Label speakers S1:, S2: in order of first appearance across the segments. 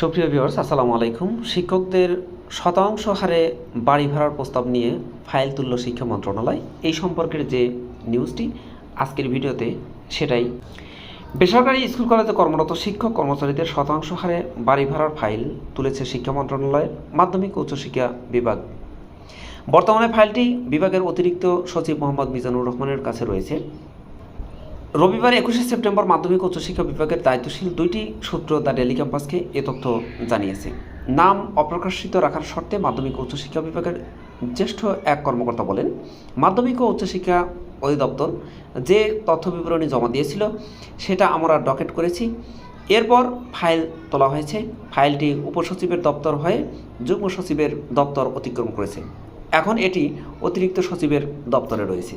S1: সুপ্রিয় ভিউয়ার্স, আসসালামু আলাইকুম। শিক্ষকদের শতাংশ হারে বাড়ি ভাড়ার প্রস্তাব নিয়ে ফাইল তুলল শিক্ষা মন্ত্রণালয় এই সম্পর্কের যে নিউজটি আজকের ভিডিওতে সেটাই। বেসরকারি স্কুল কলেজে কর্মরত শিক্ষক কর্মচারীদের শতাংশ হারে বাড়ি ভাড়ার ফাইল তুলেছে শিক্ষা মন্ত্রণালয়ের মাধ্যমিক উচ্চশিক্ষা বিভাগ। বর্তমানে ফাইলটি বিভাগের অতিরিক্ত সচিব মোহাম্মদ মিজানুর রহমানের কাছে রয়েছে। রবিবার একুশে সেপ্টেম্বর মাধ্যমিক উচ্চশিক্ষা বিভাগের দায়িত্বশীল দুইটি সূত্র দ্য ডেলি ক্যাম্পাসকে এ তথ্য জানিয়েছে। নাম অপ্রকাশিত রাখার শর্তে মাধ্যমিক উচ্চশিক্ষা বিভাগের জ্যেষ্ঠ এক কর্মকর্তা বলেন, মাধ্যমিক ও উচ্চশিক্ষা অধিদপ্তর যে তথ্য বিবরণী জমা দিয়েছিল সেটা আমরা ডকেট করেছি। এরপর ফাইল তোলা হয়েছে। ফাইলটি উপসচিবের দপ্তর হয়ে যুগ্ম সচিবের দপ্তর অতিক্রম করেছে। এখন এটি অতিরিক্ত সচিবের দপ্তরে রয়েছে।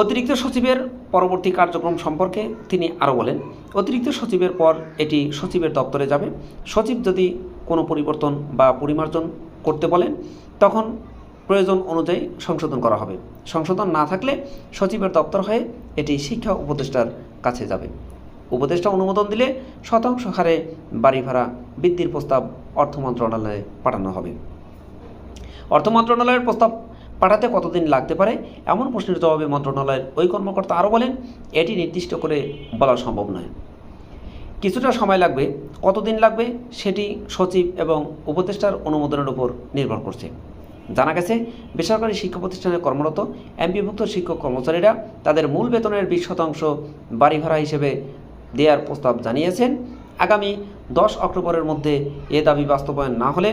S1: অতিরিক্ত সচিবের পরবর্তী কার্যক্রম সম্পর্কে তিনি আরও বলেন, অতিরিক্ত সচিবের পর এটি সচিবের দপ্তরে যাবে। সচিব যদি কোনো পরিবর্তন বা পরিমার্জন করতে বলেন, তখন প্রয়োজন অনুযায়ী সংশোধন করা হবে। সংশোধন না থাকলে সচিবের দপ্তর হয়ে এটি শিক্ষা উপদেষ্টার কাছে যাবে। উপদেষ্টা অনুমোদন দিলে শতাংশ হারে বাড়ি ভাড়া বৃদ্ধির প্রস্তাব অর্থ মন্ত্রণালয়ে পাঠানো হবে। অর্থ মন্ত্রণালয়ের প্রস্তাব পাঠাতে কতদিন লাগতে পারে? এমন প্রশ্নের জবাবে মন্ত্রণালয়ের ওই কর্মকর্তা আরও বলেন, এটি নির্দিষ্ট করে বলা সম্ভব নয়। কিছুটা সময় লাগবে, কতদিন লাগবে সেটি সচিব এবং উপদেষ্টার অনুমোদনের উপর নির্ভর করছে। জানা গেছে, বেসরকারি শিক্ষা প্রতিষ্ঠানে কর্মরত এমপিভুক্ত শিক্ষক কর্মচারীরা তাদের মূল বেতনের বিশ শতাংশ বাড়ি ভাড়া হিসেবে দেওয়ার প্রস্তাব জানিয়েছেন। আগামী দশ অক্টোবরের মধ্যে এ দাবি বাস্তবায়ন না হলে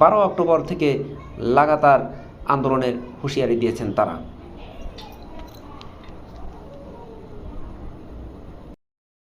S1: বারো অক্টোবর থেকে লাগাতার আন্দোলনের হুঁশিয়ারি দিয়েছেন তারা।